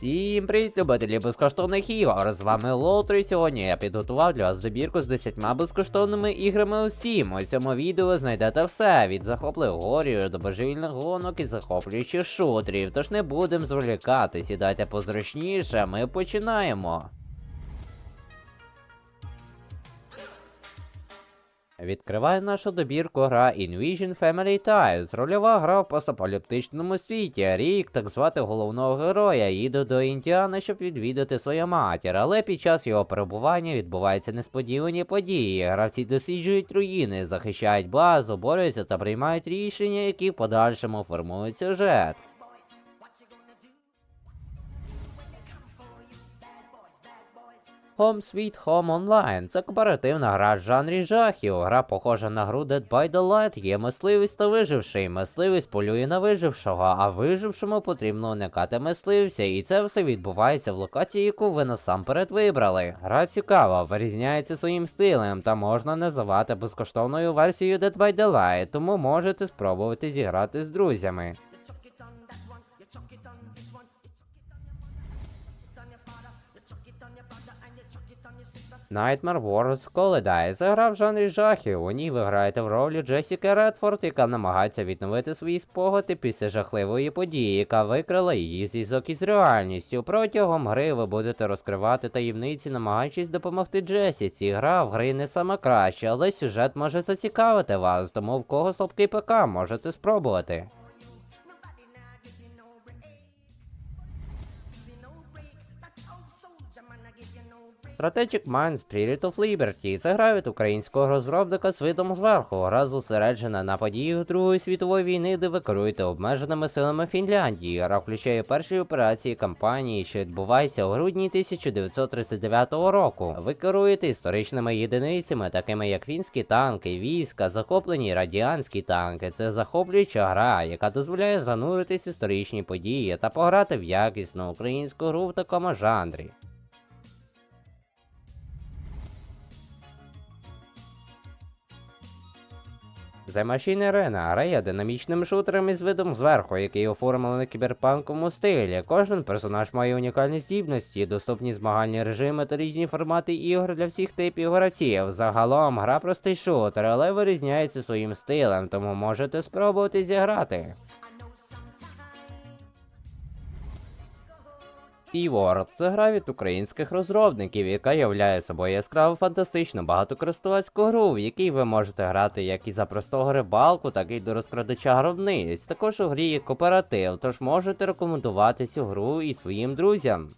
Всім привіт, любителі безкоштовних ігор. З вами Лотро, і сьогодні я підготував для вас добірку з 10 безкоштовними іграми у Steam. У цьому відео знайдете все від захопливих горів до божевільних гонок і захоплюючих шутерів. Тож не будемо зволікати, сідайте позручніше, ми починаємо. Відкриває нашу добірку гра Invision Family Ties. Рольова гра в постапокаліптичному світі. Рік, так звати головного героя, їде до Індіани, щоб відвідати свою матір, але під час його перебування відбуваються несподівані події. Гравці досліджують руїни, захищають базу, борються та приймають рішення, які в подальшому формують сюжет. Home Sweet Home Online це кооперативна гра з жанрі жахів. Гра похожа на гру Dead by Daylight, є мисливець та виживший. Мисливець полює на вижившого, а вижившому потрібно уникати мисливця, і це все відбувається в локації, яку ви насамперед вибрали. Гра цікава, вирізняється своїм стилем та можна називати безкоштовною версією Dead by Daylight, тому можете спробувати зіграти з друзями. Nightmare Wars Collider – це жанрі жахів. У ній ви граєте в ролі Джесіки Редфорд, яка намагається відновити свої спогади після жахливої події, яка викрила її зв'язок із реальністю. Протягом гри ви будете розкривати таємниці, намагаючись допомогти Джесіці. Гра в гри не саме краща, але сюжет може зацікавити вас, тому в кого слабкий ПК можете спробувати. Strategic Mind Spirit of Liberty це гра від українського розробника з видом зверху. Гра зосереджена на подіях Другої світової війни, де ви керуєте обмеженими силами Фінляндії. Гра включає перші операції кампанії, що відбувається у грудні 1939 року. Ви керуєте історичними єдиницями, такими як фінські танки, війська, захоплені радіанські танки. Це захоплююча гра, яка дозволяє зануритись історичні події та пограти в якісну українську гру в такому жанрі. The Machine Arena є динамічним шутером із видом зверху, який оформлений кіберпанковому стилі. Кожен персонаж має унікальні здібності, доступні змагальні режими та різні формати ігор для всіх типів гравців. Загалом гра простий шутер, але вирізняється своїм стилем, тому можете спробувати зіграти. P-World – це гра від українських розробників, яка являє собою яскраву фантастичну багатокористувацьку гру, в якій ви можете грати як і за простого рибалку, так і до розкрадача гробниць. Також у грі є кооператив, тож можете рекомендувати цю гру і своїм друзям.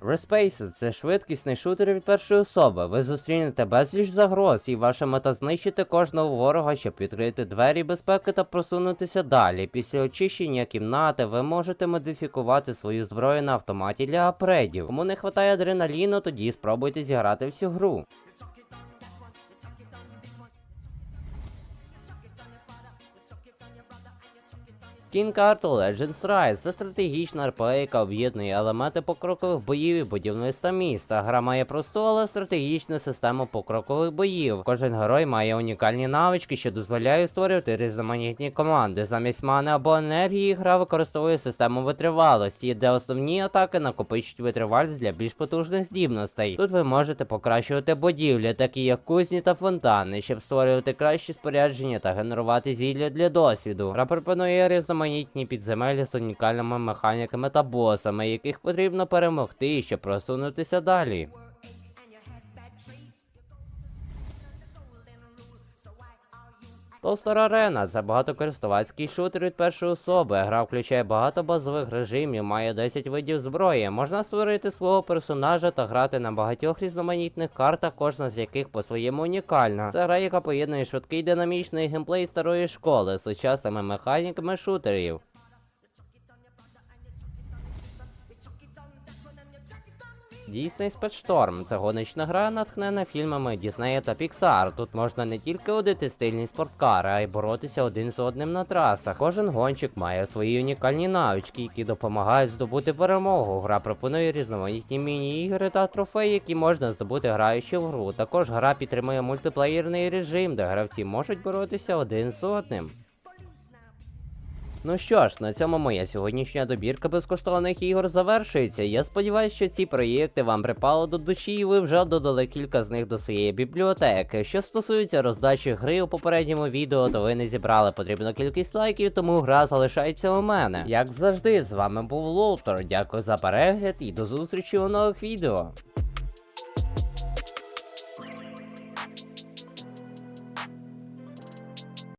Respace – це швидкісний шутер від першої особи. Ви зустрінете безліч загроз, і ваша мета знищити кожного ворога, щоб відкрити двері безпеки та просунутися далі. Після очищення кімнати ви можете модифікувати свою зброю на автоматі для апредів. Кому не вистачає адреналіну, тоді спробуйте зіграти всю гру. Arthur Legends Rise це стратегічна РП, яка об'єднує елементи покрокових боїв і будівництва міста. Гра має просту, але стратегічну систему покрокових боїв. Кожен герой має унікальні навички, що дозволяють створювати різноманітні команди. Замість мани або енергії гра використовує систему витривалості, де основні атаки накопичують витривалість для більш потужних здібностей. Тут ви можете покращувати будівлі, такі як кузні та фонтани, щоб створювати кращі спорядження та генерувати зілля для досвіду. Гра пропонує різноманітні підземелля з унікальними механіками та босами, яких потрібно перемогти, щоб просунутися далі. Толстер Арена це багатокористувацький шутер від першої особи. Гра включає багато базових режимів, має 10 видів зброї. Можна створити свого персонажа та грати на багатьох різноманітних картах, кожна з яких по-своєму унікальна. Це гра, яка поєднує швидкий динамічний геймплей старої школи з сучасними механіками шутерів. Дійсний спецшторм це гоночна гра, натхнена фільмами Діснея та Піксар. Тут можна не тільки водити стильні спорткари, а й боротися один з одним на трасах. Кожен гонщик має свої унікальні навички, які допомагають здобути перемогу. Гра пропонує різноманітні міні-ігри та трофеї, які можна здобути граючи в гру. Також гра підтримує мультиплеєрний режим, де гравці можуть боротися один з одним. Ну що ж, на цьому моя сьогоднішня добірка безкоштовних ігор завершується. Я сподіваюся, що ці проєкти вам припали до душі, і ви вже додали кілька з них до своєї бібліотеки. Що стосується роздачі гри у попередньому відео, то ви не зібрали потрібну кількість лайків, тому гра залишається у мене. Як завжди, з вами був Лоутер. Дякую за перегляд і до зустрічі у нових відео.